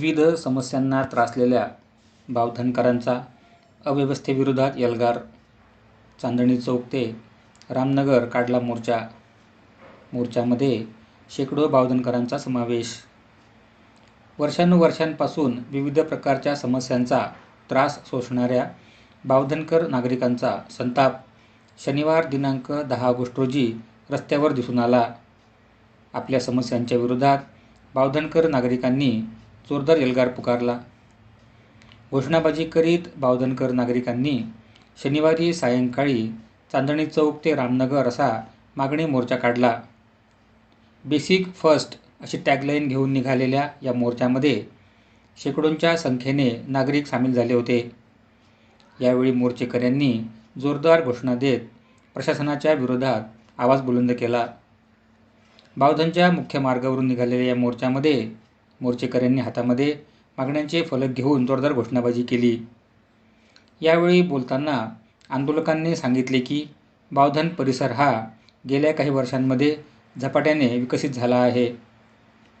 विविध समस्यांना त्रासलेल्या बावधनकरांचा अव्यवस्थेविरोधात एल्गार चांदणी चौक ते रामनगर काढला मोर्चा मोर्चामध्ये शेकडो बावधनकरांचा समावेश. वर्षानुवर्षांपासून विविध प्रकारच्या समस्यांचा त्रास सोसणाऱ्या बावधनकर नागरिकांचा संताप शनिवार दिनांक दहा ऑगस्ट रोजी रस्त्यावर दिसून आला. आपल्या समस्यांच्या विरोधात बावधनकर नागरिकांनी जोरदार एल्गार पुकारला. घोषणाबाजी करीत बावधनकर नागरिकांनी शनिवारी सायंकाळी चांदणी चौक ते रामनगर असा मागणी मोर्चा काढला. बेसिक फर्स्ट अशी टॅगलाईन घेऊन निघालेल्या या मोर्चामध्ये शेकडोंच्या संख्येने नागरिक सामील झाले होते. यावेळी मोर्चेकऱ्यांनी जोरदार घोषणा देत प्रशासनाच्या विरोधात आवाज बुलंद केला. बावधनच्या मुख्य मार्गावरून निघालेल्या या मोर्चामध्ये मोर्चेकऱ्यांनी हातामध्ये मागण्यांचे फलक घेऊन जोरदार घोषणाबाजी केली. यावेळी बोलताना आंदोलकांनी सांगितले की बावधन परिसर हा गेल्या काही वर्षांमध्ये झपाट्याने विकसित झाला आहे.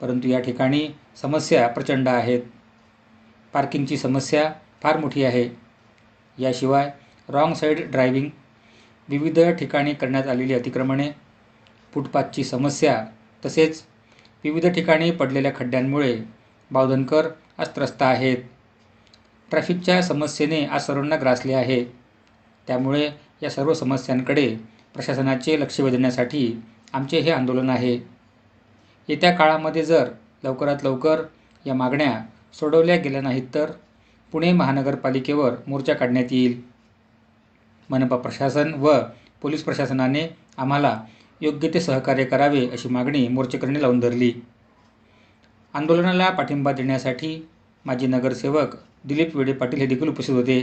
परंतु या ठिकाणी समस्या प्रचंड आहेत. पार्किंगची समस्या फार मोठी आहे. याशिवाय रॉंग साईड ड्रायव्हिंग विविध ठिकाणी करण्यात आलेली अतिक्रमणे फुटपाथची समस्या तसेच विविध ठिकाणी पडलेल्या खड्ड्यांमुळे बावधनकर अस्त्रस्त आहेत. ट्रॅफिकच्या समस्येने आज सर्वांना ग्रासले आहे. त्यामुळे या सर्व समस्यांकडे प्रशासनाचे लक्ष वेधण्यासाठी आमचे हे आंदोलन आहे. येत्या काळामध्ये जर लवकरात लवकर या मागण्या सोडवल्या गेल्या नाहीत तर पुणे महानगरपालिकेवर मोर्चा काढण्यात येईल. मनपा प्रशासन व पोलीस प्रशासनाने आम्हाला योग्य ते सहकार्य करावे अशी मागणी मोर्चेकऱ्यांनी लावून धरली. आंदोलनाला पाठिंबा देण्यासाठी माजी नगरसेवक दिलीप वेडे पाटील हे देखील उपस्थित होते.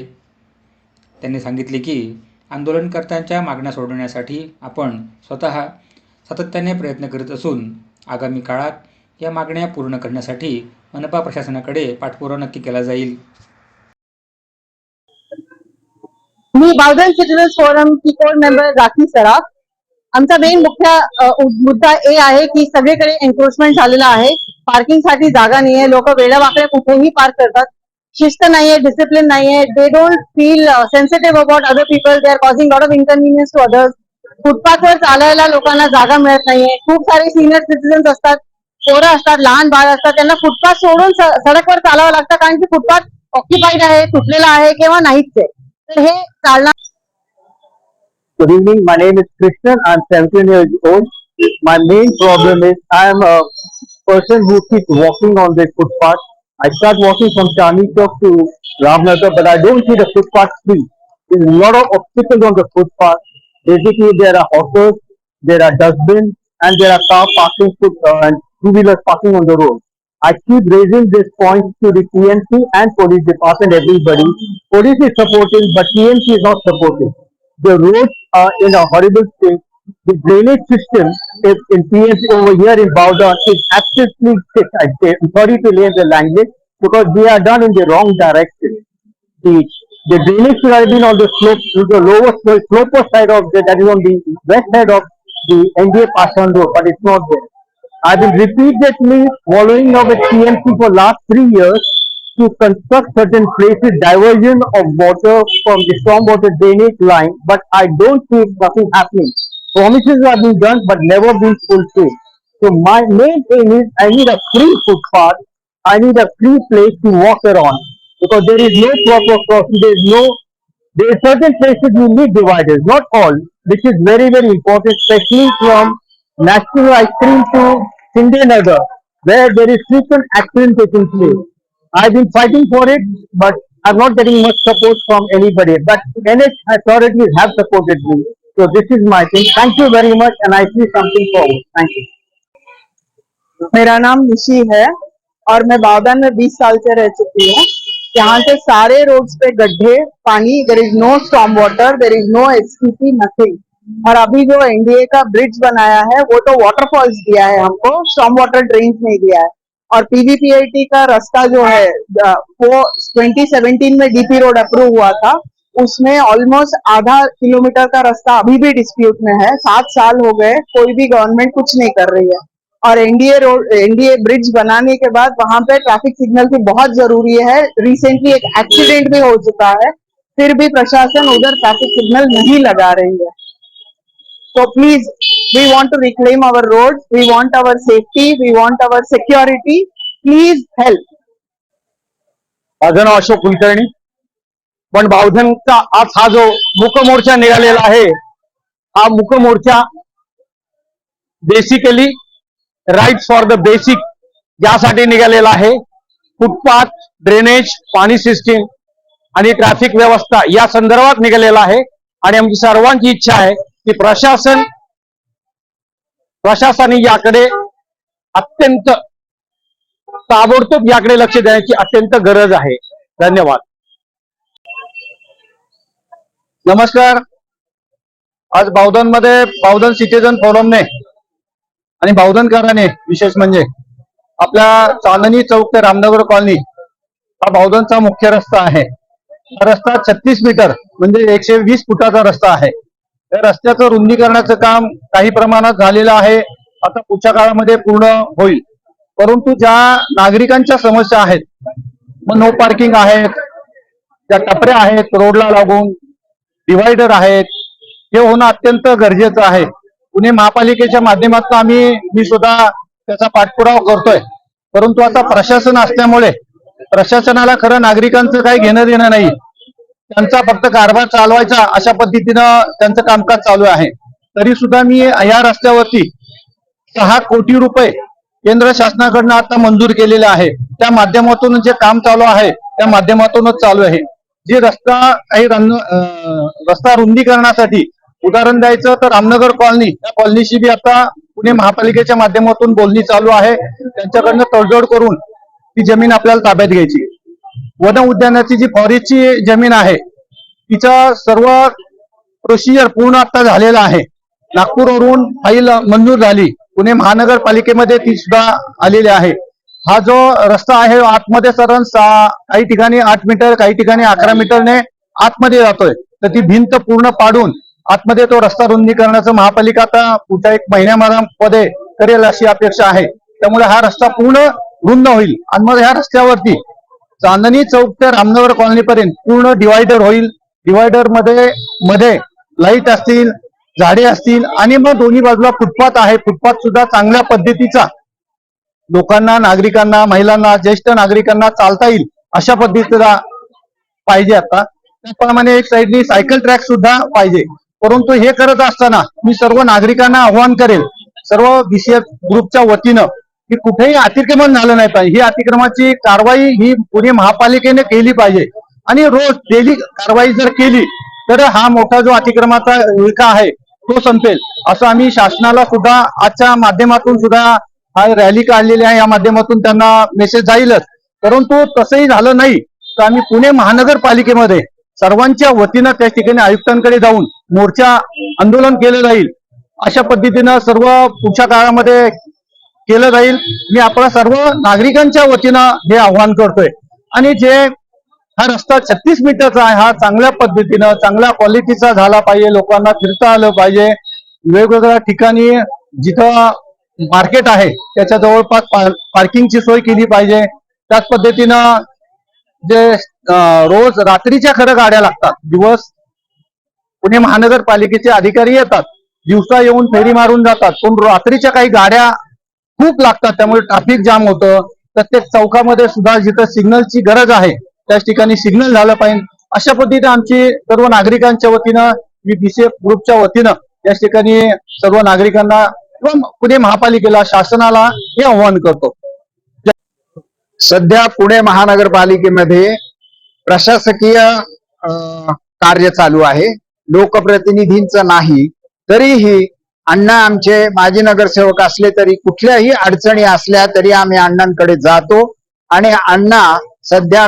त्यांनी सांगितले की आंदोलनकर्त्यांच्या मागण्या सोडवण्यासाठी आपण स्वतः सातत्याने प्रयत्न करीत असून आगामी काळात या मागण्या पूर्ण करण्यासाठी मनपा प्रशासनाकडे पाठपुरावा नक्की केला जाईल. मी बावधन सिटीजन्स फोरम की कोर मेंबर राखी सराफ. आमचा मेन मुख्य मुद्दा हे आहे की सगळीकडे एन्क्रोचमेंट झालेला आहे. पार्किंगसाठी जागा नाहीये. लोक वेळावाकडे कुठेही पार्क करतात. शिस्त नाहीये डिसिप्लिन नाहीये. They don't feel sensitive about other people they are causing lot of inconvenience to others फुटपाथवर चालायला लोकांना जागा मिळत नाहीये. खूप सारे सिनियर सिटीजन्स असतात. पोरं असतात लहान बाळ असतात. त्यांना फुटपाथ सोडून स- सडकवर चालावं लागतं. कारण की फुटपाथ ऑक्युपाईड आहे तुटलेला आहे किंवा नाहीच आहे. तर हे चालणार Good evening. My name is Krishnan. I'm 17 years old. My main problem is I'm a person who keeps walking on the footpath. I start walking from Chandni Chowk to Ramnagar, but I don't see the footpath free. There's a lot of obstacles on the footpath. Basically, there are hawkers, there are dustbins, and there are car parking foot uh, and two-wheelers parking on the road. I keep raising this point to the TMC and police department, everybody. Police is supporting, but TMC is not supporting. The roads are in a horrible state. The drainage system is in PMC over here in Bowdoin is absolutely sick. I say, I'm sorry to lay the language because we are done in the wrong direction. The, the drainage should have been on the slope, to the lower slope, sloper side of the, that is on the west side of the NDA Pashan road, but it's not there. I've been repeatedly following up with TMC for last three years to construct certain places diversion of water from the stormwater drainage line, but I don't see nothing happening. Promises are being done but never been fulfilled. So my main aim is I need a free footpath, I need a free place to walk around because there is no proper crossing, there is no there are certain places you need dividers, not all, which is very, very important, especially from National Ice Cream to Sindhi Nagar, where there is frequent accident taking place. I've been fighting for it, but I'm not getting much support from anybody. But NH authorities have supported me. So this is my thing. Thank you very much, and I see something forward. Thank you. मेरा नाम निशी है और मैं बावदान में 20 साल से रह चुकी हूँ यहाँ के सारे रोड्स पे गड्ढे पानी there is no storm water there is no STP nothing और अभी जो एनडीए का ब्रिज बनाया है वो तो वाटरफॉल्स दिया है हमको स्टॉम वाटर ड्रेन नहीं दिया है और पीवीपीआईटी का रास्ता जो है वो 2017 में डीपी रोड अप्रूव हुआ था। उसमें ऑलमोस्ट आधा किलोमीटर का रास्ता अभी भी डिस्प्यूट में है। सात साल हो गए, कोई भी गवर्नमेंट कुछ नहीं कर रही है। और एनडीए रोड एनडीए ब्रिज बनाने के बाद वहाँ पे ट्रैफ़िक सिग्नल की बहुत ज़रूरी है। रिसेंटली एक एक्सीडेंट भी हो चुका है, फिर भी प्रशासन उधर ट्रैफ़िक सिग्नल नहीं लगा रही है। So please, we want to reclaim our roads, we want our safety, we want our security. Please help. माझं नाव अशोक कुलकर्णी पण बावधनचा आज हा जो मुक मोर्चा निघालेला आहे हा मुक मोर्चा basically right for the basic यासाठी निघालेला आहे फुटपाथ ड्रेनेज पाणी सिस्टीम आणि ट्रॅफिक व्यवस्था या संदर्भात निघालेला आहे आणि आमची सर्वांची इच्छा आहे की प्रशासन प्रशासन याकडे अत्यंत ताबडतोब याकडे लक्ष देण्याची अत्यंत गरज आहे. धन्यवाद. नमस्कार. आज बावधनमध्ये बावधन सिटीजन फोरमने आणि बावधनकरांनी विशेष म्हणजे आपल्या चांदणी चौक ते रामनगर कॉलनी हा बावधनचा मुख्य रस्ता आहे. हा रस्ता छत्तीस मीटर म्हणजे एकशे वीस फुटाचा रस्ता आहे. या रस्त्याचं रुंदीकरणाचं काम काही प्रमाणात झालेलं आहे. आता पुढच्या काळामध्ये पूर्ण होईल. परंतु ज्या नागरिकांच्या समस्या आहेत मग नो पार्किंग आहेत ज्या टपऱ्या आहेत रोडला लागून डिवायडर आहेत हे होणं अत्यंत गरजेचं आहे. पुणे महापालिकेच्या माध्यमातून आम्ही मी सुद्धा त्याचा पाठपुरावा करतोय. परंतु आता प्रशासन असल्यामुळे प्रशासनाला खरं नागरिकांचं काही घेणं देणं नाही. त्यांचा फक्त कारभार चालवायचा अशा पद्धतीनं त्यांचं कामकाज चालू आहे. तरी सुद्धा मी या रस्त्यावरती सहा कोटी रुपये केंद्र शासनाकडनं आता मंजूर केलेले आहे. त्या माध्यमातून जे काम चालू आहे त्या माध्यमातूनच चालू आहे. जे रस्ता काही रन- रस्ता रुंदीकरणासाठी उदाहरण द्यायचं तर रामनगर कॉलनी या कॉलनीशी बी आता पुणे महापालिकेच्या माध्यमातून बोलणी चालू आहे. त्यांच्याकडनं तडजोड करून ती जमीन आपल्याला ताब्यात घ्यायची. वन उद्यानाची जी फॉरेस्टची जमीन आहे तिचं सर्व प्रोसिजर पूर्ण आता झालेला आहे. नागपूरवरून फाईल मंजूर झाली. पुणे महानगरपालिकेमध्ये ती सुद्धा आलेली आहे. हा जो रस्ता आहे आतमध्ये साधारण काही ठिकाणी आठ मीटर काही ठिकाणी अकरा मीटरने आतमध्ये जातोय. तर ती भिंत पूर्ण पाडून आतमध्ये तो रस्ता रुंदीकरणाचं महापालिका आता पुढच्या एक महिन्यामध्ये करेल अशी अपेक्षा आहे. त्यामुळे हा रस्ता पूर्ण रुंद होईल. आणि मग ह्या रस्त्यावरती चांदणी चौक ते रामनगर कॉलनी पर्यंत पूर्ण डिवायडर होईल. डिवायडरमध्ये मध्ये लाइट असतील झाडे असतील आणि मग दोन्ही बाजूला फुटपाथ आहे. फुटपाथ सुद्धा चांगल्या पद्धतीचा. लोकांना नागरिकांना महिलांना ज्येष्ठ नागरिकांना चालता येईल अशा पद्धतीचा पाहिजे आता. त्याप्रमाणे एक साईडनी सायकल ट्रॅक सुद्धा पाहिजे. परंतु हे करत असताना मी सर्व नागरिकांना आव्हान करेल. सर्व बीसीएफ ग्रुपच्या वतीनं की कुठेही अतिक्रमण झालं नाही पाहिजे. ही अतिक्रमणाची कारवाई ही पुणे महापालिकेने केली पाहिजे. आणि रोज डेली कारवाई जर केली तर हा मोठा जो अतिक्रमाचा विळखा आहे तो संपेल. असं आम्ही शासनाला सुद्धा आजच्या माध्यमातून सुद्धा हा रॅली काढलेली आहे. या माध्यमातून त्यांना मेसेज जाईलच. परंतु तसंही झालं नाही तर आम्ही पुणे महानगरपालिकेमध्ये सर्वांच्या वतीनं त्या ठिकाणी आयुक्तांकडे जाऊन मोर्चा आंदोलन केलं जाईल. अशा पद्धतीनं सर्व पुढच्या काळामध्ये केलं जाईल. मी आपल्या सर्व नागरिकांच्या वतीनं हे आव्हान करतोय. आणि जे हा रस्ता छत्तीस मीटरचा आहे हा चांगल्या पद्धतीनं चांगल्या क्वालिटीचा झाला पाहिजे लोकांना फिरता आलं पाहिजे. वेगवेगळ्या ठिकाणी जिथं मार्केट आहे त्याच्या जवळपास पा- पार्किंगची सोय केली पाहिजे. त्याच पद्धतीनं जे रोज रात्रीच्या खरं गाड्या लागतात. दिवस पुणे महानगरपालिकेचे अधिकारी येतात. दिवसा येऊन फेरी मारून जातात. पण रात्रीच्या काही गाड्या खूप लागतात. त्यामुळे ट्रॅफिक जाम होतं. प्रत्येक चौकामध्ये सुद्धा जिथं सिग्नलची गरज आहे त्याच ठिकाणी सिग्नल झालं पाहिजे. अशा पद्धतीने आमची सर्व नागरिकांच्या वतीनं मी बीसीएफ ग्रुपच्या वतीनं याच ठिकाणी सर्व नागरिकांना किंवा पुणे महापालिकेला शासनाला हे आव्हान करतो. सध्या पुणे महानगरपालिकेमध्ये प्रशासकीय कार्य चालू आहे. लोकप्रतिनिधींचं नाही. तरीही अण्णा आमचे माजी नगरसेवक असले तरी कुठल्याही अडचणी असल्या तरी आम्ही अण्णांकडे जातो. आणि अण्णा सध्या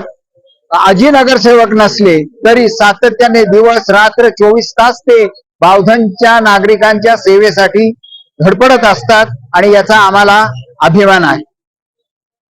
आजी नगरसेवक नसले तरी सातत्याने दिवस रात्र चोवीस तास ते बावधनच्या नागरिकांच्या सेवेसाठी धडपडत असतात. आणि याचा आम्हाला अभिमान आहे.